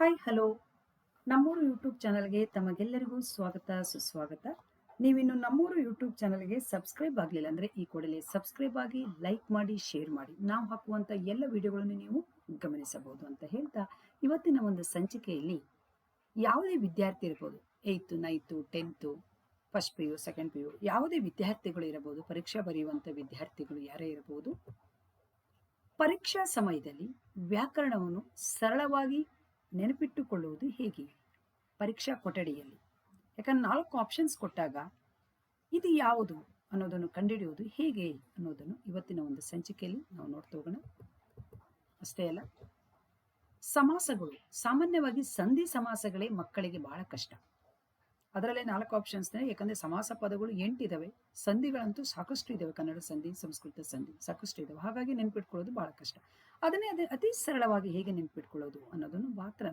Hi hello ನಮ್ಮೂರು YouTube ಚಾನಲ್ಗೆ ತಮಗೆಲ್ಲರಿಗೂ ಸ್ವಾಗತ, ಸುಸ್ವಾಗತ. ನೀವಿನ್ನು ನಮ್ಮೂರು ಯೂಟ್ಯೂಬ್ ಚಾನಲ್ಗೆ ಸಬ್ಸ್ಕ್ರೈಬ್ ಆಗಲಿಲ್ಲ ಅಂದರೆ ಈ ಕೂಡಲೇ ಸಬ್ಸ್ಕ್ರೈಬ್ ಆಗಿ ಲೈಕ್ ಮಾಡಿ ಶೇರ್ ಮಾಡಿ. ನಾವು ಹಾಕುವಂಥ ಎಲ್ಲ ವಿಡಿಯೋಗಳನ್ನು ನೀವು ಗಮನಿಸಬಹುದು ಅಂತ ಹೇಳ್ತಾ ಇವತ್ತಿನ ಒಂದು ಸಂಚಿಕೆಯಲ್ಲಿ ಯಾವುದೇ ವಿದ್ಯಾರ್ಥಿ ಇರ್ಬೋದು eighth ninth tenth first P U second P U ಯಾವುದೇ ವಿದ್ಯಾರ್ಥಿಗಳು ಇರಬಹುದು, ಪರೀಕ್ಷಾ ಬರೆಯುವಂಥ ವಿದ್ಯಾರ್ಥಿಗಳು ಯಾರೇ ಇರಬಹುದು, ಪರೀಕ್ಷಾ ಸಮಯದಲ್ಲಿ ವ್ಯಾಕರಣವನ್ನು ಸರಳವಾಗಿ ನೆನಪಿಟ್ಟುಕೊಳ್ಳುವುದು ಹೇಗೆ? ಪರೀಕ್ಷಾ ಕೊಠಡಿಯಲ್ಲಿ. ಯಾಕಂದ್ರೆ ನಾಲ್ಕು ಆಪ್ಷನ್ಸ್ ಕೊಟ್ಟಾಗ ಇದು ಯಾವುದು ಅನ್ನೋದನ್ನು ಕಂಡುಹಿಡಿಯುವುದು ಹೇಗೆ ಅನ್ನೋದನ್ನು ಇವತ್ತಿನ ಒಂದು ಸಂಚಿಕೆಯಲ್ಲಿ ನಾವು ನೋಡ್ತಾ ಹೋಗೋಣ. ಅಷ್ಟೇ ಅಲ್ಲ, ಸಮಾಸಗಳು ಸಾಮಾನ್ಯವಾಗಿ ಸಂಧಿ ಸಮಾಸಗಳೇ ಮಕ್ಕಳಿಗೆ ಬಹಳ ಕಷ್ಟ. ಅದರಲ್ಲೇ ನಾಲ್ಕು ಆಪ್ಷನ್ಸ್ ಯಾಕಂದ್ರೆ ಸಮಾಸ ಪದಗಳು ಎಂಟಿದಾವೆ. ಸಂಧಿಗಳಂತೂ ಸಾಕಷ್ಟು ಇದಾವೆ ಕನ್ನಡ ಸಂಧಿ, ಸಂಸ್ಕೃತ ಸಂಧಿ, ಸಾಕಷ್ಟು ಇದಾವೆ. ಹಾಗಾಗಿ ನೆನ್ಪಿಟ್ಕೊಳ್ಳೋದು ಬಹಳ ಕಷ್ಟ. ಅದನ್ನೇ ಅದೇ ಅತಿ ಸರಳವಾಗಿ ಹೇಗೆ ನೆನ್ಪಿಟ್ಕೊಳ್ಳೋದು ಅನ್ನೋದನ್ನು ಮಾತ್ರ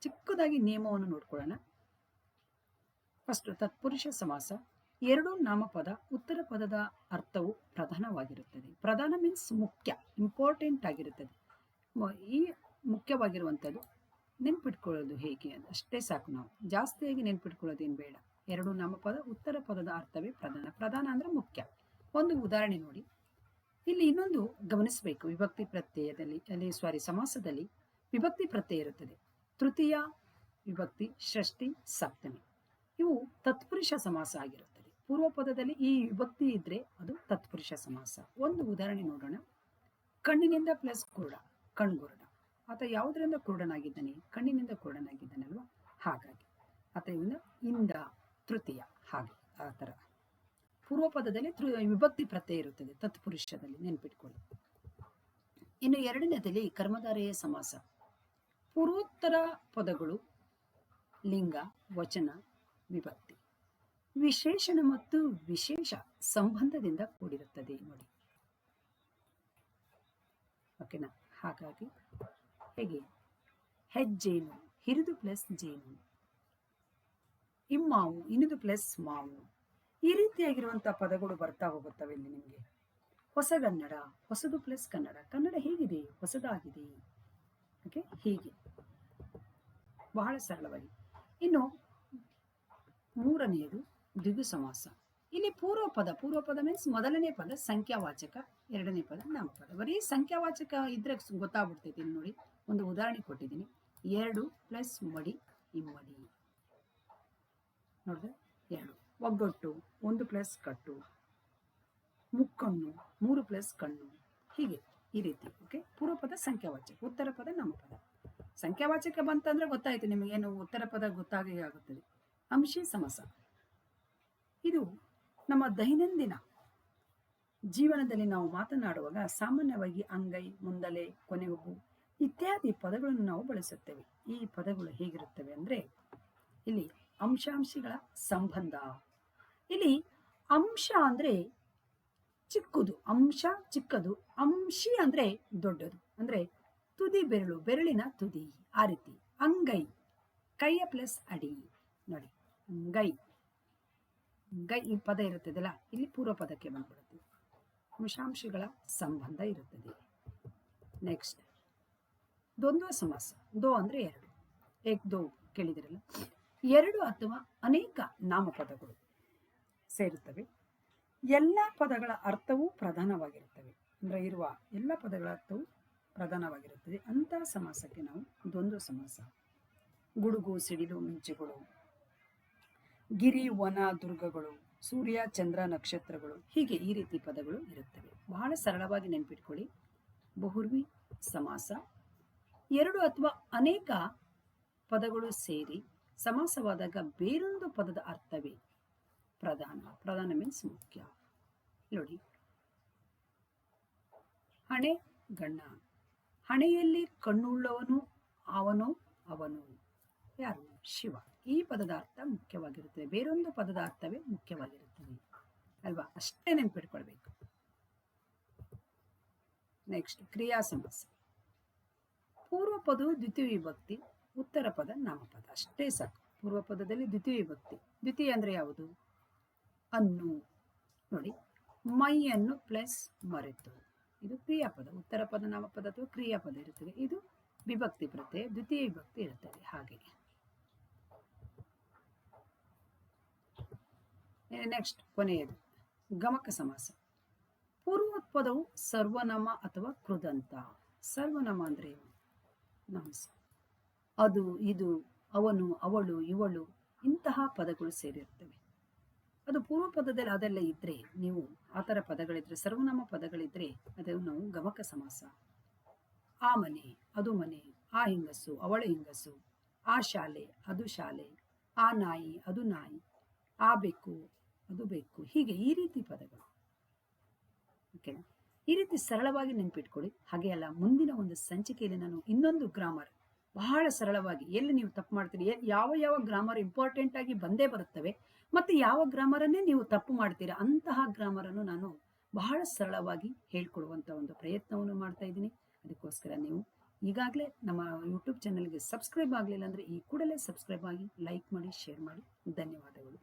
ಚಿಕ್ಕದಾಗಿ ನಿಯಮವನ್ನು ನೋಡ್ಕೊಳ್ಳೋಣ. ಫಸ್ಟ್ ತತ್ಪುರುಷ ಸಮಾಸ. ಎರಡು ನಾಮಪದ, ಉತ್ತರ ಪದದ ಅರ್ಥವು ಪ್ರಧಾನವಾಗಿರುತ್ತದೆ. ಪ್ರಧಾನ ಮೀನ್ಸ್ ಮುಖ್ಯ ಇಂಪಾರ್ಟೆಂಟ್ ಆಗಿರುತ್ತದೆ. ಈ ಮುಖ್ಯವಾಗಿರುವಂಥದ್ದು ನೆನ್ಪಿಟ್ಕೊಳ್ಳೋದು ಹೇಗೆ ಅಷ್ಟೇ ಸಾಕು ನಾವು. ಜಾಸ್ತಿಯಾಗಿ ನೆನ್ಪಿಟ್ಕೊಳ್ಳೋದೇನು ಬೇಡ. ಎರಡು ನಾಮಪದ ಉತ್ತರ ಪದದ ಅರ್ಥವೇ ಪ್ರಧಾನ. ಪ್ರಧಾನ ಅಂದ್ರೆ ಮುಖ್ಯ. ಒಂದು ಉದಾಹರಣೆ ನೋಡಿ. ಇಲ್ಲಿ ಇನ್ನೊಂದು ಗಮನಿಸಬೇಕು. ವಿಭಕ್ತಿ ಪ್ರತ್ಯಯದಲ್ಲಿ, ಅಲ್ಲಿ ಸಾರಿ ಸಮಾಸದಲ್ಲಿ ವಿಭಕ್ತಿ ಪ್ರತ್ಯಯ ಇರುತ್ತದೆ. ತೃತೀಯ ವಿಭಕ್ತಿ, ಷಷ್ಠಿ, ಸಪ್ತಮಿ. ಇವು ತತ್ಪುರುಷ ಸಮಾಸ ಆಗಿರುತ್ತದೆ. ಪೂರ್ವ ಪದದಲ್ಲಿ ಈ ವಿಭಕ್ತಿ ಇದ್ರೆ ಅದು ತತ್ಪುರುಷ ಸಮಾಸ. ಒಂದು ಉದಾಹರಣೆ ನೋಡೋಣ. ಕಣ್ಣಿನಿಂದ ಪ್ಲಸ್ ಕುರುಡ ಕಣ್ಗುರುಡ. ಆತ ಯಾವುದರಿಂದ ಕುರುಡನಾಗಿದ್ದಾನೆ? ಕಣ್ಣಿನಿಂದ ಕುರುಡನಾಗಿದ್ದಾನಲ್ವ? ಹಾಗಾಗಿ. ಆತ ಇವನ ಇಂದ ತೃತೀಯ. ಹಾಗೆ ಆ ಥರ. ಪೂರ್ವ ಪದದಲ್ಲಿ ತೃ ವಿಭಕ್ತಿ ಪ್ರತ್ಯಯ ಇರುತ್ತದೆ. ತತ್ಪುರುಷದಲ್ಲಿ ನೆನ್ಪಿಟ್ಕೊಳ್ಳಿ. ಇನ್ನು ಎರಡನೇದಲ್ಲಿ ಕರ್ಮಧಾರೆಯ ಸಮಾಸ. ಪೂರ್ವೋತ್ತರ ಪದಗಳು ಲಿಂಗ, ವಚನ, ವಿಭಕ್ತಿ. ವಿಶೇಷಣ ಮತ್ತು ವಿಶೇಷ ಸಂಬಂಧದಿಂದ ಕೂಡಿರುತ್ತದೆ ನೋಡಿ. ಓಕೆನಾ? ಹಾಗಾಗಿ ಹೇಗೆ? ಹೆಜ್ಜೇನು ಹಿರಿದು ಪ್ಲಸ್ ಜೇನು. ಇಮ್ಮಾವು, ಇನಿದು ಪ್ಲಸ್ ಮಾವು. ಈ ರೀತಿಯಾಗಿರುವಂಥ ಪದಗಳು ಬರ್ತಾ ಹೋಗುತ್ತವೆ ಇಲ್ಲಿ ನಿಮಗೆ. ಹೊಸಗನ್ನಡ ಹೊಸದು ಪ್ಲಸ್ ಕನ್ನಡ. ಕನ್ನಡ ಹೇಗಿದೆ? ಹೊಸದಾಗಿದೆ. ಓಕೆ, ಹೀಗೆ. ಬಹಳ ಸರಳವಾಗಿ. ಇನ್ನು ಮೂರನೆಯದು ದ್ವಿಗು ಸಮಾಸ. ಇಲ್ಲಿ ಪೂರ್ವ ಪದ ಪೂರ್ವ ಪದ ಮೀನ್ಸ್ ಮೊದಲನೇ ಪದ ಸಂಖ್ಯಾವಾಚಕ, ಎರಡನೇ ಪದ ನಾಮಪದ. ಬರೀ ಸಂಖ್ಯಾವಾಚಕ ಇದ್ರೆ ಗೊತ್ತಾಗ್ಬಿಡ್ತೈತಿ ನೋಡಿ. ಒಂದು ಉದಾಹರಣೆ ಕೊಟ್ಟಿದ್ದೀನಿ. ಎರಡು ಪ್ಲಸ್ ಮಡಿ ಇಮ್ಮಡಿ ನೋಡಿದ್ರೆ ಎರಡು. ಒಗ್ಗಟ್ಟು ಒಂದು ಪ್ಲಸ್ ಕಟ್ಟು. ಮುಕ್ಕಣ್ಣು ಮೂರು ಪ್ಲಸ್ ಕಣ್ಣು. ಹೀಗೆ ಈ ರೀತಿ ಓಕೆ ಪೂರ್ವ ಪದ, ಸಂಖ್ಯಾವಾಚಕ. ಉತ್ತರ ಪದ, ನಮ್ಮ ಪದ. ಸಂಖ್ಯಾವಾಚಕ ಬಂತಂದ್ರೆ ಗೊತ್ತಾಯ್ತು ನಿಮಗೇನು ಉತ್ತರ ಪದ ಗೊತ್ತಾಗೇ ಆಗುತ್ತದೆ. ಅಂಶಿ ಸಮಸ. ಇದು ನಮ್ಮ ದೈನಂದಿನ ಜೀವನದಲ್ಲಿ ನಾವು ಮಾತನಾಡುವಾಗ ಸಾಮಾನ್ಯವಾಗಿ ಅಂಗೈ, ಮುಂದಲೆ ಕೊನೆಗೊಬ್ಬು ಇತ್ಯಾದಿ ಪದಗಳನ್ನು ನಾವು ಬಳಸುತ್ತೇವೆ. ಈ ಪದಗಳು ಹೇಗಿರುತ್ತವೆ ಅಂದ್ರೆ, ಇಲ್ಲಿ ಅಂಶಾಂಶಗಳ ಸಂಬಂಧ. ಇಲ್ಲಿ ಅಂಶ ಅಂದ್ರೆ ಚಿಕ್ಕದು, ಅಂಶ ಚಿಕ್ಕದು, ಅಂಶಿ ಅಂದ್ರೆ ದೊಡ್ಡದು. ಅಂದ್ರೆ ತುದಿ ಬೆರಳು, ಬೆರಳಿನ ತುದಿ, ಆ ರೀತಿ. ಅಂಗೈ, ಕೈಯ ಪ್ಲಸ್ ಅಡಿ. ನೋಡಿ, ಅಂಗೈ. ಗೈ ಈ ಪದ ಇರುತ್ತದಲ್ಲ, ಇಲ್ಲಿ ಪೂರ್ವ ಪದಕ್ಕೆ ಬಂದ್ಬಿಡುತ್ತೆ. ಅಂಶಾಂಶಗಳ ಸಂಬಂಧ ಇರುತ್ತದೆ. ನೆಕ್ಸ್ಟ್ ದ್ವಂದ್ವ ಸಮಾಸ ದೋ ಅಂದ್ರೆ ಎರಡು. ಏಕ್ ದೋ ಕೇಳಿದಿರಲ್ಲ. ಎರಡು ಅಥವಾ ಅನೇಕ ನಾಮಪದಗಳು ಸೇರುತ್ತವೆ. ಎಲ್ಲ ಪದಗಳ ಅರ್ಥವೂ ಪ್ರಧಾನವಾಗಿರುತ್ತವೆ. ಅಂದ್ರೆ ಇರುವ ಎಲ್ಲ ಪದಗಳ ಅರ್ಥವು ಪ್ರಧಾನವಾಗಿರುತ್ತದೆ. ಅಂತಹ ಸಮಾಸಕ್ಕೆ ನಾವು ದ್ವಂದ್ವ ಸಮಾಸ. ಗುಡುಗು, ಸಿಡಿಲು, ಮಿಂಚುಗಳು, ಗಿರಿ, ವನ, ದುರ್ಗಗಳು, ಸೂರ್ಯ, ಚಂದ್ರ, ನಕ್ಷತ್ರಗಳು ಹೀಗೆ ಈ ರೀತಿ ಪದಗಳು ಇರುತ್ತವೆ. ಬಹಳ ಸರಳವಾಗಿ ನೆನಪಿಟ್ಕೊಳ್ಳಿ. ಬಹುರ್ವಿ ಸಮಾಸ. ಎರಡು ಅಥವಾ ಅನೇಕ ಪದಗಳು ಸೇರಿ ಸಮಾಸವಾದಾಗ ಬೇರೊಂದು ಪದದ ಅರ್ಥವೇ ಪ್ರಧಾನ. ಪ್ರಧಾನ ಮೀನ್ಸ್ ಮುಖ್ಯ. ನೋಡಿ. ಹಣೆ ಗಣ್ಣ ಹಣೆಯಲ್ಲಿ ಕಣ್ಣುಳ್ಳವನು, ಅವನು ಅವನು. ಯಾರು? ಶಿವ. ಈ ಪದದ ಅರ್ಥ ಮುಖ್ಯವಾಗಿರುತ್ತದೆ. ಬೇರೊಂದು ಪದದ ಅರ್ಥವೇ ಮುಖ್ಯವಾಗಿರುತ್ತದೆ. ಅಲ್ವಾ? ಅಷ್ಟೇ ನೆನ್ಪಿಟ್ಕೊಳ್ಬೇಕು. ನೆಕ್ಸ್ಟ್ ಕ್ರಿಯಾ ಸಮಾಸ ಪೂರ್ವ ಪದವು ದ್ವಿತೀಯ ವಿಭಕ್ತಿ, ಉತ್ತರ ಪದ ನಾಮಪದ. ಅಷ್ಟೇ ಸಾಕು. ಪೂರ್ವ ಪದದಲ್ಲಿ ದ್ವಿತೀಯ ವಿಭಕ್ತಿ. ದ್ವಿತೀಯ ಅಂದರೆ ಯಾವುದು? ಅನ್ನು. ನೋಡಿ ಮೈಯನ್ನು ಪ್ಲಸ್ ಮರೆತು. ಇದು ಕ್ರಿಯಾಪದ. ಉತ್ತರ ಪದ, ನಾಮಪದ ಅಥವಾ ಕ್ರಿಯಾಪದ ಇರುತ್ತದೆ. ಇದು ವಿಭಕ್ತಿ ಪ್ರತ್ಯಯ ದ್ವಿತೀಯ ವಿಭಕ್ತಿ ಇರುತ್ತದೆ. ಹಾಗೆ. ನೆಕ್ಸ್ಟ್ ಕೊನೆಯದು. ಗಮಕ ಸಮಾಸ. ಪೂರ್ವೋತ್ಪದವು ಸರ್ವನಾಮ ಅಥವಾ ಕೃದಂತ. ಸರ್ವನಾಮ ಅಂದ್ರೆ ಏನು? ನಾಮಸ ಅದು, ಇದು, ಅವನು, ಅವಳು, ಇವಳು ಇಂತಹ ಪದಗಳು ಸೇರಿರ್ತವೆ ಅದು ಪೂರ್ವ ಪದದಲ್ಲಿ ಅದೆಲ್ಲ ಇದ್ರೆ ನೀವು ಆ ಥರ ಪದಗಳಿದ್ರೆ, ಸರ್ವನಾಮ ಪದಗಳಿದ್ರೆ ಅದನ್ನು ನಾವು ಗಮಕ ಸಮಾಸ. ಆ ಮನೆ, ಅದು ಮನೆ, ಆ ಹೆಂಗಸು, ಅವಳ ಹೆಂಗಸು, ಆ ಶಾಲೆ, ಅದು ಶಾಲೆ, ಆ ನಾಯಿ, ಅದು ನಾಯಿ, ಆ ಬೆಕ್ಕು, ಅದು ಬೆಕ್ಕು, ಹೀಗೆ ಈ ರೀತಿ ಪದಗಳು. ಓಕೆನಾ ಈ ರೀತಿ ಸರಳವಾಗಿ ನೆನ್ಪಿಟ್ಕೊಳ್ಳಿ. ಹಾಗೆ ಅಲ್ಲ, ಮುಂದಿನ ಒಂದು ಸಂಚಿಕೆಯಲ್ಲಿ ನಾನು ಇನ್ನೊಂದು ಗ್ರಾಮರ್ ಬಹಳ ಸರಳವಾಗಿ ಎಲ್ಲಿ ನೀವು ತಪ್ಪು ಮಾಡ್ತೀರಿ ಯಾವ ಯಾವ ಗ್ರಾಮರ್ ಇಂಪಾರ್ಟೆಂಟ್ ಆಗಿ ಬಂದೇ ಬರುತ್ತವೆ, ಮತ್ತೆ ಯಾವ ಗ್ರಾಮರನ್ನೇ ನೀವು ತಪ್ಪು ಮಾಡ್ತೀರಾ, ಅಂತಹ ಗ್ರಾಮರನ್ನು ನಾನು ಬಹಳ ಸರಳವಾಗಿ ಹೇಳ್ಕೊಡುವಂತ ಒಂದು ಪ್ರಯತ್ನವನ್ನು ಮಾಡ್ತಾ ಇದ್ದೀನಿ. ಅದಕ್ಕೋಸ್ಕರ ನೀವು ಈಗಾಗಲೇ ನಮ್ಮ ಯೂಟ್ಯೂಬ್ ಚಾನಲ್ಗೆ ಸಬ್ಸ್ಕ್ರೈಬ್ ಆಗಲಿಲ್ಲ ಅಂದರೆ ಈ ಕೂಡಲೇ ಸಬ್ಸ್ಕ್ರೈಬ್ ಆಗಿ ಲೈಕ್ ಮಾಡಿ ಶೇರ್ ಮಾಡಿ. ಧನ್ಯವಾದಗಳು.